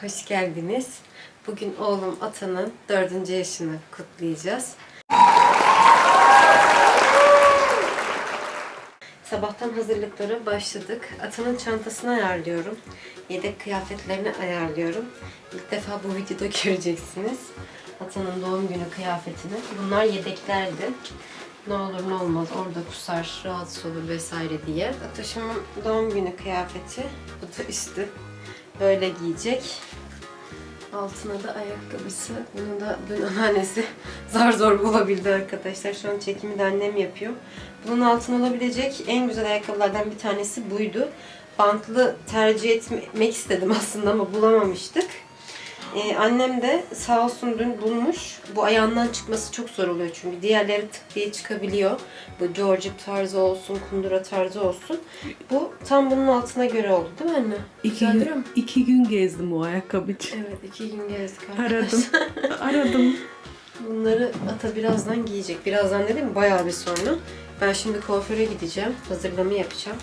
Hoş geldiniz. Bugün oğlum Atan'ın dördüncü yaşını kutlayacağız. Sabahtan hazırlıklara başladık. Atan'ın çantasını ayarlıyorum. Yedek kıyafetlerini ayarlıyorum. İlk defa bu videoda göreceksiniz. Atan'ın doğum günü kıyafetini. Bunlar yedeklerdi. Ne olur ne olmaz orada kusar, rahatsız olur vesaire diye. Ataşımın doğum günü kıyafeti. Bu da üstü. Böyle giyecek. Altına da ayakkabısı. Bunu da dün anneannesi zar zor bulabildi arkadaşlar. Şu an çekimi de annem yapıyor. Bunun altına olabilecek en güzel ayakkabılardan bir tanesi buydu. Bantlı tercih etmek istedim aslında ama bulamamıştık. Ee, annem de sağ olsun dün bulmuş. Bu ayağından çıkması çok zor oluyor çünkü. Diğerleri tık diye çıkabiliyor. Bu Georgette tarzı olsun, kundura tarzı olsun. Bu tam bunun altına göre oldu değil mi anne? İki Güzel duruyor mu? gün, iki gün gezdim o ayakkabı için. Evet iki gün gezdik arkadaşlar. Aradım. Aradım. Bunları Ata birazdan giyecek. Birazdan dedim bayağı bir sonra. Ben şimdi kuaföre gideceğim. Hazırlama yapacağım.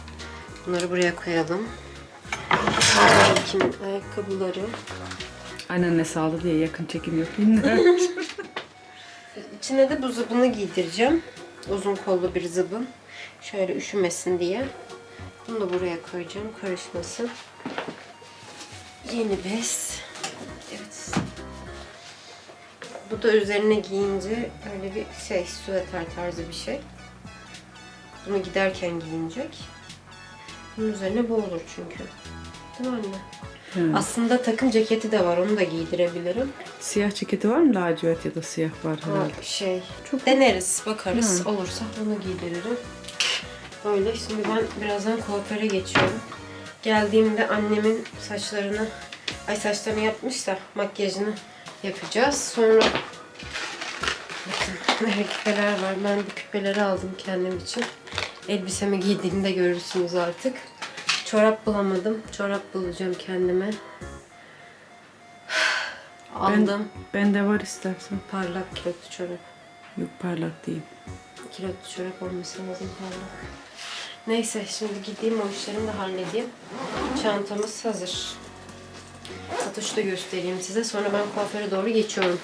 Bunları buraya koyalım. Kim ayakkabıları. Anneannesi aldı diye yakın çekim yapayım da. İçine de bu zıbını giydireceğim. Uzun kollu bir zıbın. Şöyle üşümesin diye. Bunu da buraya koyacağım. Karışmasın. Yeni bez. Evet. Bu da üzerine giyince öyle bir şey, süveter tarzı bir şey. Bunu giderken giyinecek. Bunun üzerine bu olur çünkü. Değil mi anne? Hı. Aslında takım ceketi de var. Onu da giydirebilirim. Siyah ceketi var mı? Lacivert ya da siyah var Ha, herhalde. şey Çok- deneriz bakarız Hı. olursa onu giydiririm. Böyle şimdi ben birazdan kuaföre geçiyorum. Geldiğimde annemin saçlarını ay saçlarını yapmış da makyajını yapacağız. Sonra bakın böyle küpeler var. Ben bu küpeleri aldım kendim için. Elbisemi giydiğimde görürsünüz artık. Çorap bulamadım. Çorap bulacağım kendime. Aldım. Bende var istersen. Parlak kilotlu çorap. Yok parlak değil. Kilotlu çorap olması lazım parlak. Neyse şimdi gideyim o işlerimi de halledeyim. Çantamız hazır. Satışta da göstereyim size. Sonra ben kuaföre doğru geçiyorum.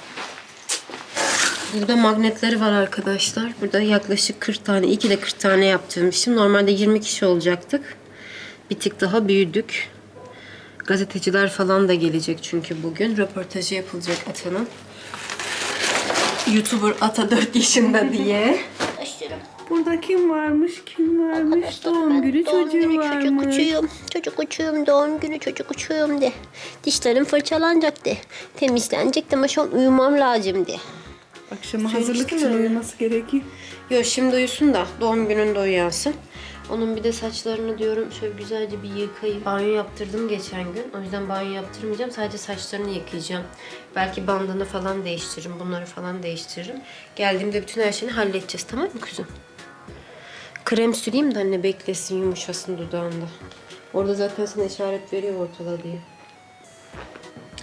Burada magnetleri var arkadaşlar. Burada yaklaşık 40 tane, 2 de 40 tane yaptırmışım. Normalde 20 kişi olacaktık. Bir tık daha büyüdük. Gazeteciler falan da gelecek çünkü bugün. Röportajı yapılacak Ata'nın. YouTuber Ata 4 yaşında diye. Burada kim varmış? Kim varmış? Doğum günü Doğum çocuğu günü varmış. çocuk uçuyum. Çocuk uçuyum. Doğum günü çocuk uçuyum de. Dişlerim fırçalanacak de. Temizlenecek de ama şu an uyumam lazım de. Akşama hazırlık için öyle. uyuması gerekiyor. Yo şimdi uyusun da doğum gününde uyansın. Onun bir de saçlarını diyorum şöyle güzelce bir yıkayayım. Banyo yaptırdım geçen gün. O yüzden banyo yaptırmayacağım. Sadece saçlarını yıkayacağım. Belki bandını falan değiştiririm. Bunları falan değiştiririm. Geldiğimde bütün her şeyini halledeceğiz. Tamam mı kuzum? Krem süreyim de anne beklesin yumuşasın dudağında. Orada zaten sana işaret veriyor ortada diye.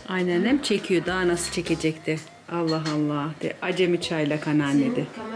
Anneannem çekiyor. Daha nasıl çekecekti? Allah Allah. De. Acemi çaylak anneanne de. Kamera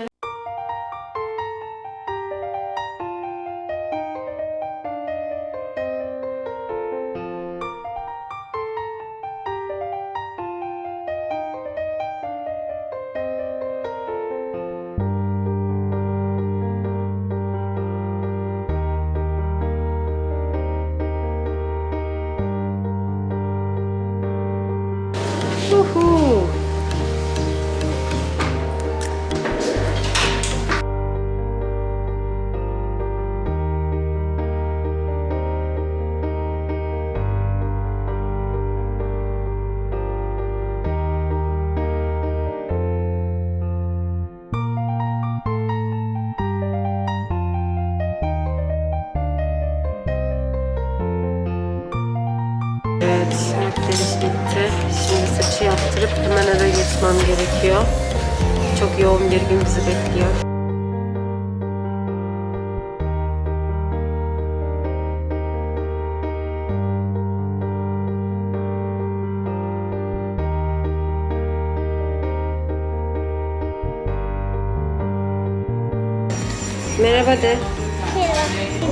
Merhaba de.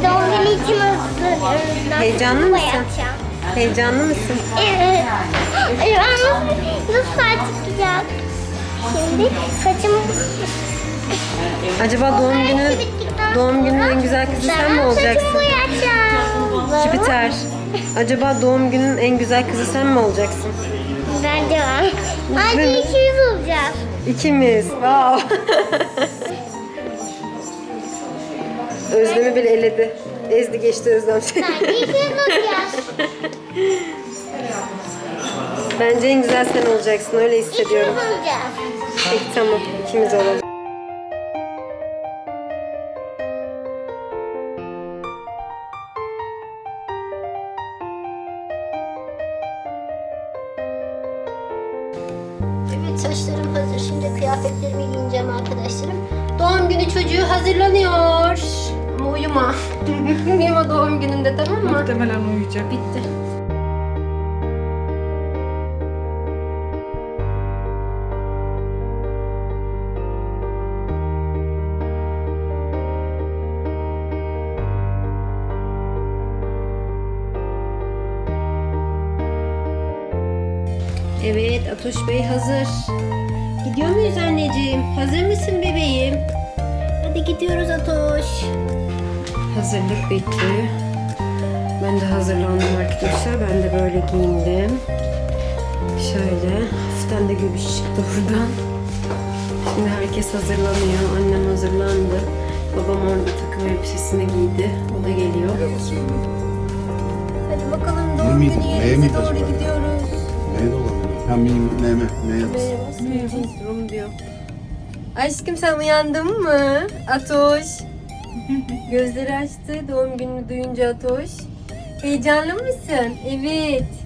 Doğum günü için hazırlanıyorum. Heyecanlı mısın? yapacağım. Heyecanlı mısın? Evet. Ay, ama Nasıl saç çıkacak? Şimdi saçımı... Acaba doğum günü doğum gününün en güzel kızı sen mi olacaksın? Saçımı boyayacağım. Jüpiter. Acaba doğum gününün en güzel kızı sen mi olacaksın? Bence var. Anne ikimiz olacağız. İkimiz. Wow. Özlem'i bile eledi. Ezdi geçti Özlem seni. Bence en güzel sen olacaksın. Öyle hissediyorum. Peki tamam. İkimiz olalım. Evet saçlarım hazır. Şimdi kıyafetlerimi giyineceğim arkadaşlarım. Doğum günü çocuğu hazırlanıyor. Uyuma. uyuma doğum gününde tamam mı? Muhtemelen uyuyacak. Bitti. Evet, Atoş Bey hazır. Gidiyor muyuz anneciğim? Hazır mısın bebeğim? Hadi gidiyoruz Atoş. Hazırlık bitti. Ben de hazırlandım arkadaşlar. Ben de böyle giyindim. Şöyle. Hafiften de göbüş çıktı buradan. Şimdi herkes hazırlanıyor. Annem hazırlandı. Babam orada takım elbisesini giydi. O da geliyor. Hadi bakalım Ne doğum günü Neye yerimize doğru acaba? gidiyoruz. Ne de olabilir? Ha miyim, ne mi? Ne yapsın? Durum diyor. Aşkım sen uyandın mı? Atoş. Gözleri açtı doğum gününü duyunca Atoş. Heyecanlı mısın? Evet.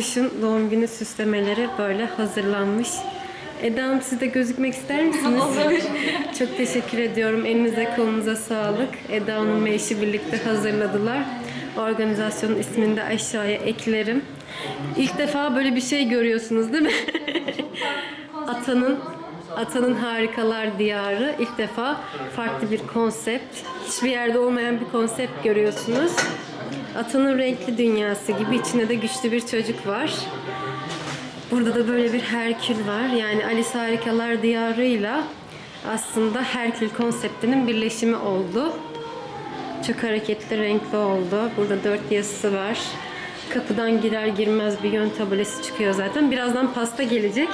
Atoş'un doğum günü süslemeleri böyle hazırlanmış. Eda Hanım siz de gözükmek ister misiniz? Çok teşekkür ediyorum. Elinize kolunuza sağlık. Eda Hanım ve eşi birlikte hazırladılar. Organizasyonun ismini de aşağıya eklerim. İlk defa böyle bir şey görüyorsunuz değil mi? Atanın Atanın Harikalar Diyarı ilk defa farklı bir konsept. Hiçbir yerde olmayan bir konsept görüyorsunuz. Atanın renkli dünyası gibi içinde de güçlü bir çocuk var. Burada da böyle bir Herkül var. Yani Alice Harikalar Diyarı'yla aslında Herkül konseptinin birleşimi oldu. Çok hareketli, renkli oldu. Burada dört yazısı var. Kapıdan girer girmez bir yön tabelası çıkıyor zaten. Birazdan pasta gelecek.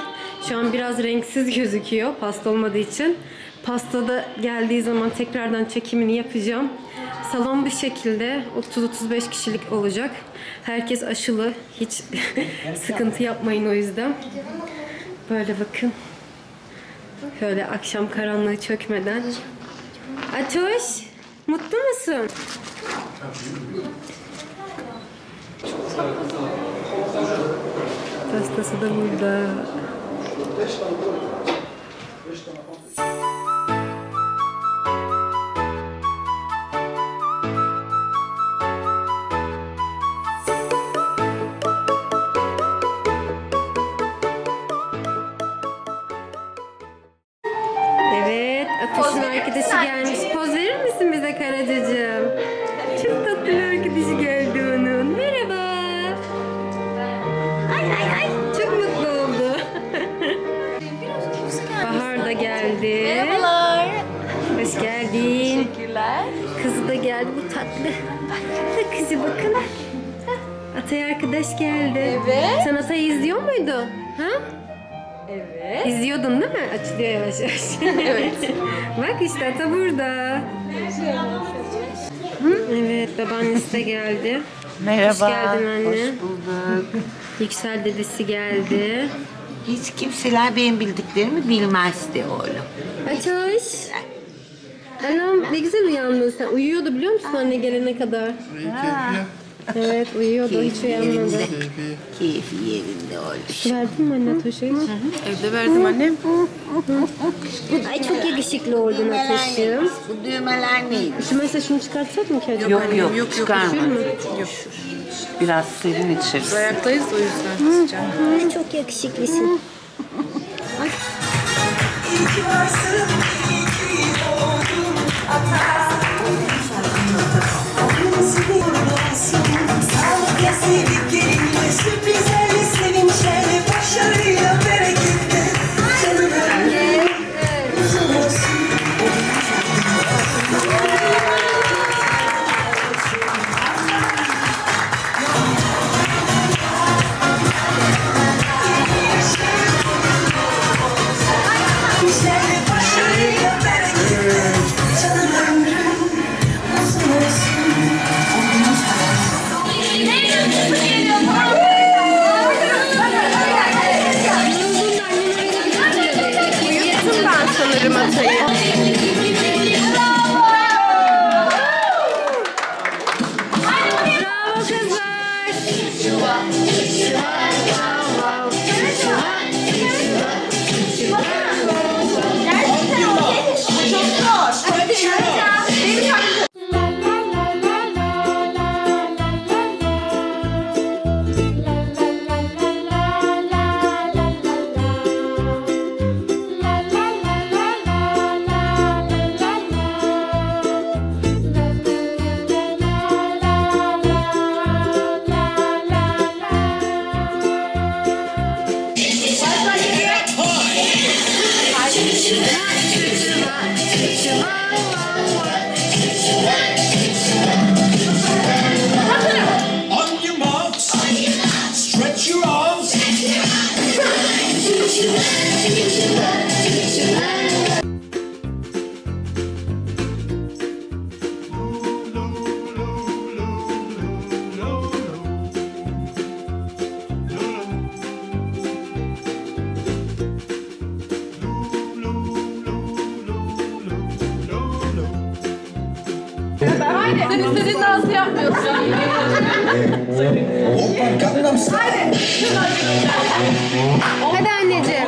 Şu an biraz renksiz gözüküyor pasta olmadığı için. Pastada geldiği zaman tekrardan çekimini yapacağım. Salon bu şekilde 30-35 kişilik olacak. Herkes aşılı. Hiç sıkıntı yapmayın o yüzden. Böyle bakın. Şöyle akşam karanlığı çökmeden. Atoş, mutlu musun? Pastası da burada. Ha, kızı bakın. Hah, Atay arkadaş geldi. Evet. Sen Atay'ı izliyor muydun? Ha? Evet. İzliyordun değil mi? Açılıyor yavaş yavaş. evet. Bak işte ata burada. Hı? Evet babaannesi de geldi. Merhaba. Hoş geldin anne. Hoş bulduk. Yüksel dedesi geldi. Hiç kimseler benim bildiklerimi bilmezdi oğlum. Atoş. Anam ne güzel uyandın sen. Uyuyordu biliyor musun anne gelene kadar? Evet uyuyordu hiç uyanmadı. Keyfi yerinde oldu. Su verdin mi anne Atoş'a hiç? Evde verdim annem. Ay çok yakışıklı oldun Atoş'um. Bu düğmeler neydi? Üşümezse şunu çıkartsak mı ki acaba? Yok yok, yok, çıkarma. Yok. Biraz serin içeriz. Ayaktayız o yüzden sıcak. Ay, çok yakışıklısın. Sağlıkla sevdiklerinle sürprizlerle sevinçlerle başarıyla Open Gangnam Style. Hadi anneciğim.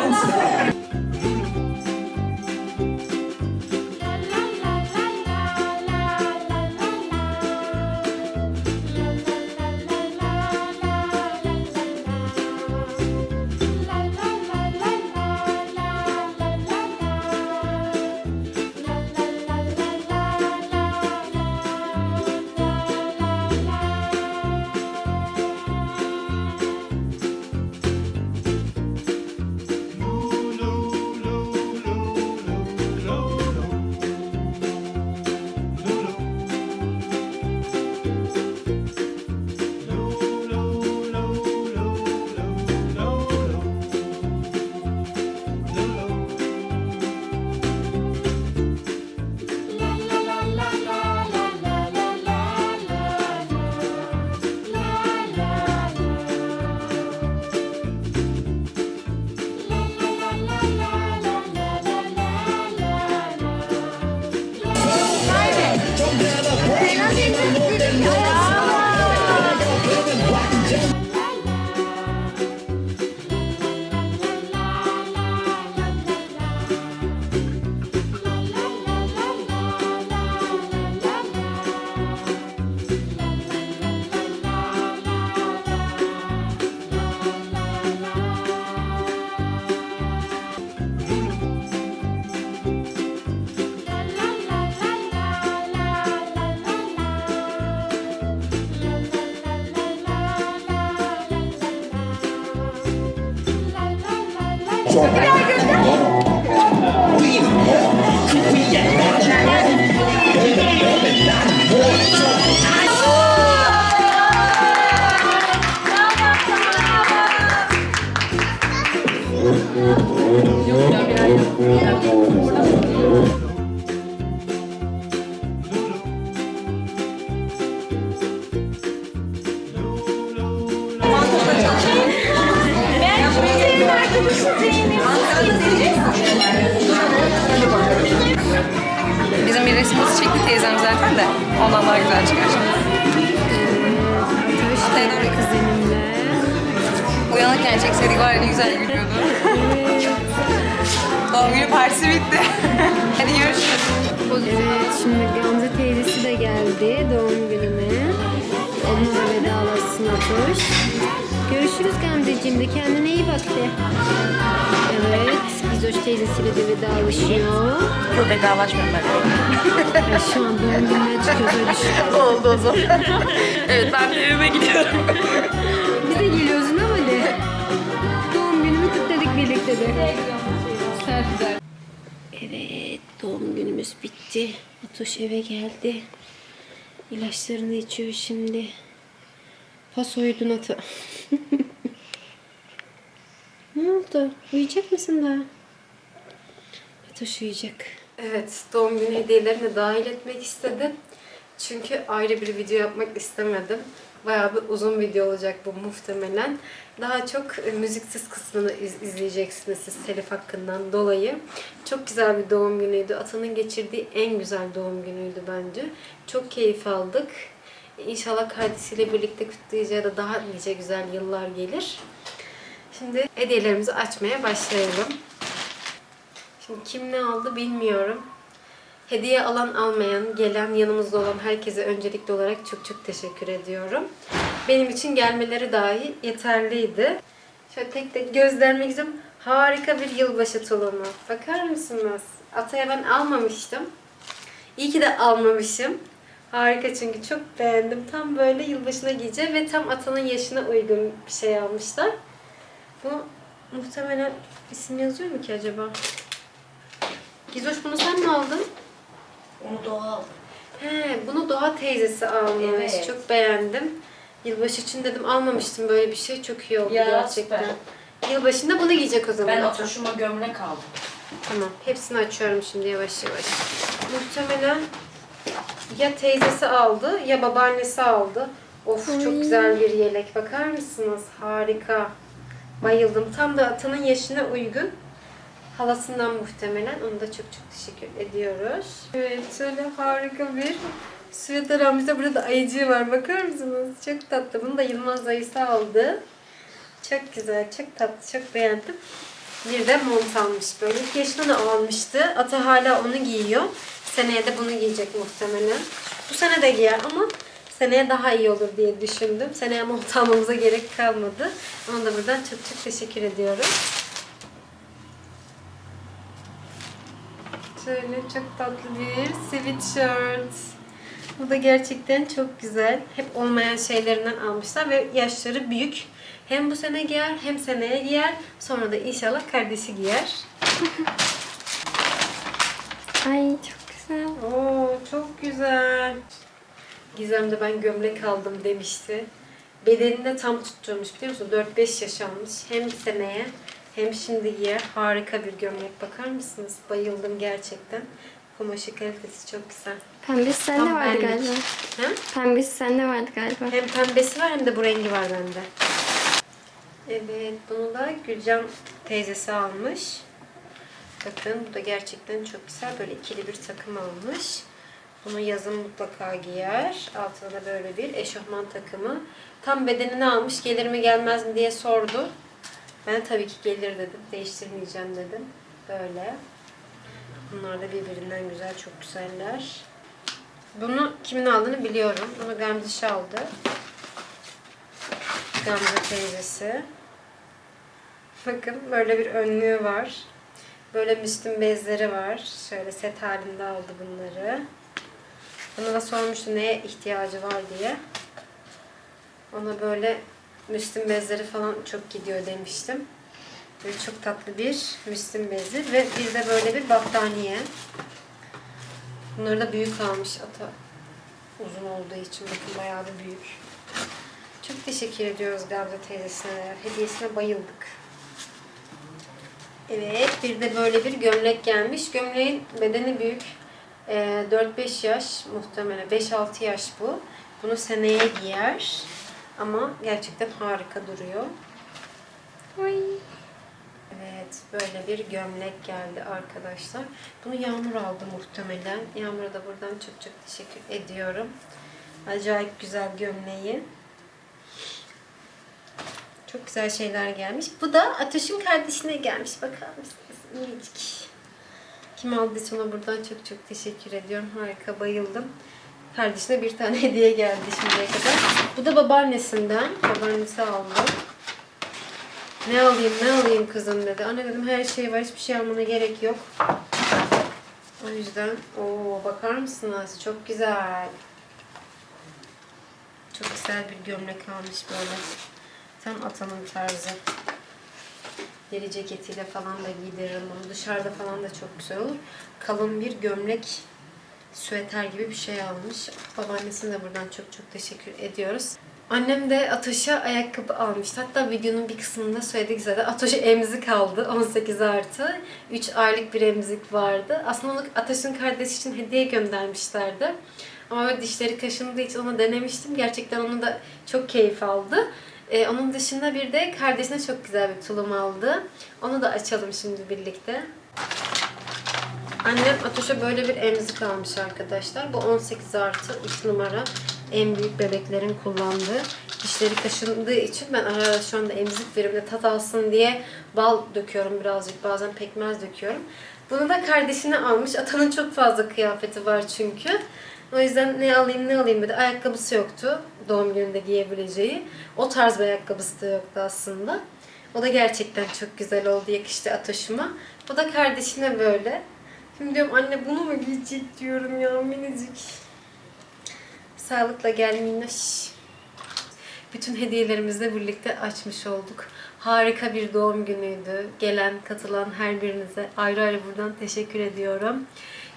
Günü partisi bitti. Hadi görüşürüz. Evet şimdi Gamze teyzesi de geldi doğum gününe. Onunla vedalaşsın Atoş. Görüşürüz Gamzeciğim de kendine iyi bak de. Evet Gizoş teyzesiyle de vedalaşıyor. Yok vedalaşmıyorum ben. Ay, şu an doğum gününe çıkıyor böyle düşün. Oldu o zaman. evet ben de evime gidiyorum. Biz de geliyoruz ama de. Doğum günümü kutladık birlikte de. Evet doğum günümüz bitti. Atoş eve geldi. İlaçlarını içiyor şimdi. Paso uyudun atı. ne oldu? Uyuyacak mısın daha? Atoş uyuyacak. Evet, doğum günü hediyelerini dahil etmek istedim. Çünkü ayrı bir video yapmak istemedim. Bayağı bir uzun video olacak bu muhtemelen. Daha çok e, müziksiz kısmını iz- izleyeceksiniz siz telif hakkından dolayı. Çok güzel bir doğum günüydü. Atanın geçirdiği en güzel doğum günüydü bence. Çok keyif aldık. İnşallah kardeşiyle birlikte kutlayacağı da daha nice güzel yıllar gelir. Şimdi hediyelerimizi açmaya başlayalım. Şimdi kim ne aldı bilmiyorum. Hediye alan almayan, gelen yanımızda olan herkese öncelikli olarak çok çok teşekkür ediyorum. Benim için gelmeleri dahi yeterliydi. Şöyle tek tek gözlerime gidiyorum. Harika bir yılbaşı tulumu. Bakar mısınız? Ataya ben almamıştım. İyi ki de almamışım. Harika çünkü çok beğendim. Tam böyle yılbaşına giyeceğim ve tam atanın yaşına uygun bir şey almışlar. Bu muhtemelen isim yazıyor mu ki acaba? Gizoş bunu sen mi aldın? Onu doğal. He, bunu Doğa teyzesi almış. Evet. Çok beğendim. Yılbaşı için dedim almamıştım böyle bir şey. Çok iyi oldu Ya, gerçekten. Yılbaşında bunu giyecek o zaman. Ben oturuşuma gömlek aldım. Tamam. Hepsini açıyorum şimdi yavaş yavaş. Muhtemelen ya teyzesi aldı ya babaannesi aldı. Of çok güzel bir yelek. Bakar mısınız? Harika. Bayıldım. Tam da Atan'ın yaşına uygun. Halasından muhtemelen. Onu da çok çok teşekkür ediyoruz. Evet şöyle harika bir süveter almışlar. Burada da ayıcığı var. Bakar mısınız? Çok tatlı. Bunu da Yılmaz dayısı aldı. Çok güzel, çok tatlı, çok beğendim. Bir de mont almış böyle. İlk yaşında da almıştı. Ata hala onu giyiyor. Seneye de bunu giyecek muhtemelen. Bu sene de giyer ama seneye daha iyi olur diye düşündüm. Seneye mont almamıza gerek kalmadı. Ona da buradan çok çok teşekkür ediyorum. Şöyle çok tatlı bir sweatshirt. Bu da gerçekten çok güzel. Hep olmayan şeylerinden almışlar ve yaşları büyük. Hem bu sene giyer hem seneye giyer. Sonra da inşallah kardeşi giyer. Ay çok güzel. Oo çok güzel. Gizem de ben gömlek aldım demişti. Bedenini de tam tutturmuş biliyor musun? 4-5 yaş almış. Hem seneye hem şimdi giyer. Harika bir gömlek. Bakar mısınız? Bayıldım gerçekten. Kumaşı kalitesi çok güzel. Pembesi sende Tam vardı benlik. galiba. Ha? Pembesi sende vardı galiba. Hem pembesi var hem de bu rengi var bende. Evet, bunu da Gülcan teyzesi almış. Bakın bu da gerçekten çok güzel. Böyle ikili bir takım almış. Bunu yazın mutlaka giyer. Altına da böyle bir eşofman takımı. Tam bedenini almış. Gelir mi gelmez mi diye sordu. Ben de tabii ki gelir dedim. Değiştirmeyeceğim dedim. Böyle. Bunlar da birbirinden güzel, çok güzeller. Bunu kimin aldığını biliyorum. Bunu Gamze aldı. Gamze teyzesi. Bakın böyle bir önlüğü var. Böyle müslüm bezleri var. Şöyle set halinde aldı bunları. Bana da sormuştu neye ihtiyacı var diye. Ona böyle müslüm bezleri falan çok gidiyor demiştim. Böyle çok tatlı bir müslüm bezi ve bir de böyle bir battaniye. Bunları da büyük almış ata. Uzun olduğu için bakın bayağı da büyük. Çok teşekkür ediyoruz Gamze teyzesine. Hediyesine bayıldık. Evet, bir de böyle bir gömlek gelmiş. Gömleğin bedeni büyük. Ee, 4-5 yaş muhtemelen. 5-6 yaş bu. Bunu seneye giyer. Ama gerçekten harika duruyor. Evet, böyle bir gömlek geldi arkadaşlar. Bunu Yağmur aldı muhtemelen. Yağmur'a da buradan çok çok teşekkür ediyorum. Acayip güzel gömleği. Çok güzel şeyler gelmiş. Bu da Atoş'un kardeşine gelmiş. Bakar mısınız? Minicik. Kim aldıysa ona buradan çok çok teşekkür ediyorum. Harika, bayıldım. Kardeşine bir tane hediye geldi şimdiye kadar. Bu da babaannesinden. Babaannesi aldı. Ne alayım, ne alayım kızım dedi. Anne dedim her şey var, hiçbir şey almana gerek yok. O yüzden, o bakar mısınız? Çok güzel. Çok güzel bir gömlek almış böyle. Tam atanın tarzı. Deri ceketiyle falan da giydiririm onu. Dışarıda falan da çok güzel olur. Kalın bir gömlek, süeter gibi bir şey almış. Babaannesine de buradan çok çok teşekkür ediyoruz. Annem de Atoş'a ayakkabı almıştı. Hatta videonun bir kısmında söyledik zaten. Atoş'a emzik aldı. 18 artı. 3 aylık bir emzik vardı. Aslında onu Atoş'un kardeşi için hediye göndermişlerdi. Ama böyle dişleri kaşındığı için onu denemiştim. Gerçekten onu da çok keyif aldı. Ee, onun dışında bir de kardeşine çok güzel bir tulum aldı. Onu da açalım şimdi birlikte. Annem Atoş'a böyle bir emzik almış arkadaşlar. Bu 18 artı 3 numara. En büyük bebeklerin kullandığı. Dişleri kaşındığı için ben ara ara şu anda emzik verimde tat alsın diye bal döküyorum birazcık. Bazen pekmez döküyorum. Bunu da kardeşine almış. Atanın çok fazla kıyafeti var çünkü. O yüzden ne alayım ne alayım dedi. Ayakkabısı yoktu doğum gününde giyebileceği. O tarz bir ayakkabısı da yoktu aslında. O da gerçekten çok güzel oldu. Yakıştı Atoş'uma. Bu da kardeşine böyle. Şimdi diyorum anne bunu mu giyecek diyorum ya minicik. Sağlıkla gel minnoş. Bütün hediyelerimizi birlikte açmış olduk. Harika bir doğum günüydü. Gelen, katılan her birinize ayrı ayrı buradan teşekkür ediyorum.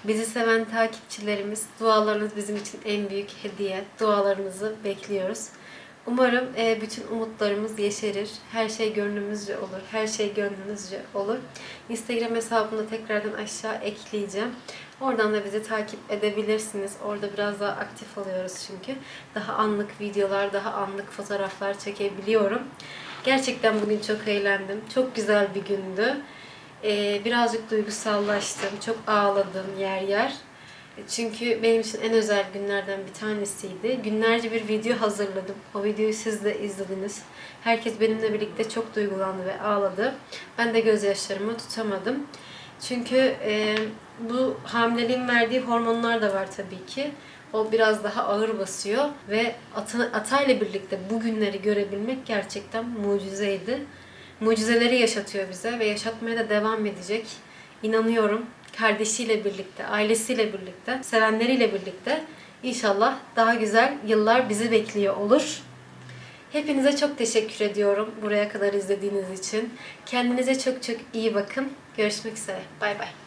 Bizi seven takipçilerimiz, dualarınız bizim için en büyük hediye. Dualarınızı bekliyoruz. Umarım e, bütün umutlarımız yeşerir. Her şey gönlümüzce olur. Her şey gönlünüzce olur. Instagram hesabını tekrardan aşağı ekleyeceğim. Oradan da bizi takip edebilirsiniz. Orada biraz daha aktif oluyoruz çünkü. Daha anlık videolar, daha anlık fotoğraflar çekebiliyorum. Gerçekten bugün çok eğlendim. Çok güzel bir gündü. Ee, birazcık duygusallaştım. Çok ağladım yer yer. Çünkü benim için en özel günlerden bir tanesiydi. Günlerce bir video hazırladım. O videoyu siz de izlediniz. Herkes benimle birlikte çok duygulandı ve ağladı. Ben de gözyaşlarımı tutamadım. Çünkü e, bu hamileliğin verdiği hormonlar da var tabii ki. O biraz daha ağır basıyor ve ata, atayla birlikte bu günleri görebilmek gerçekten mucizeydi. Mucizeleri yaşatıyor bize ve yaşatmaya da devam edecek. İnanıyorum kardeşiyle birlikte, ailesiyle birlikte, sevenleriyle birlikte inşallah daha güzel yıllar bizi bekliyor olur. Hepinize çok teşekkür ediyorum buraya kadar izlediğiniz için. Kendinize çok çok iyi bakın. Görüşmek üzere. Bay bay.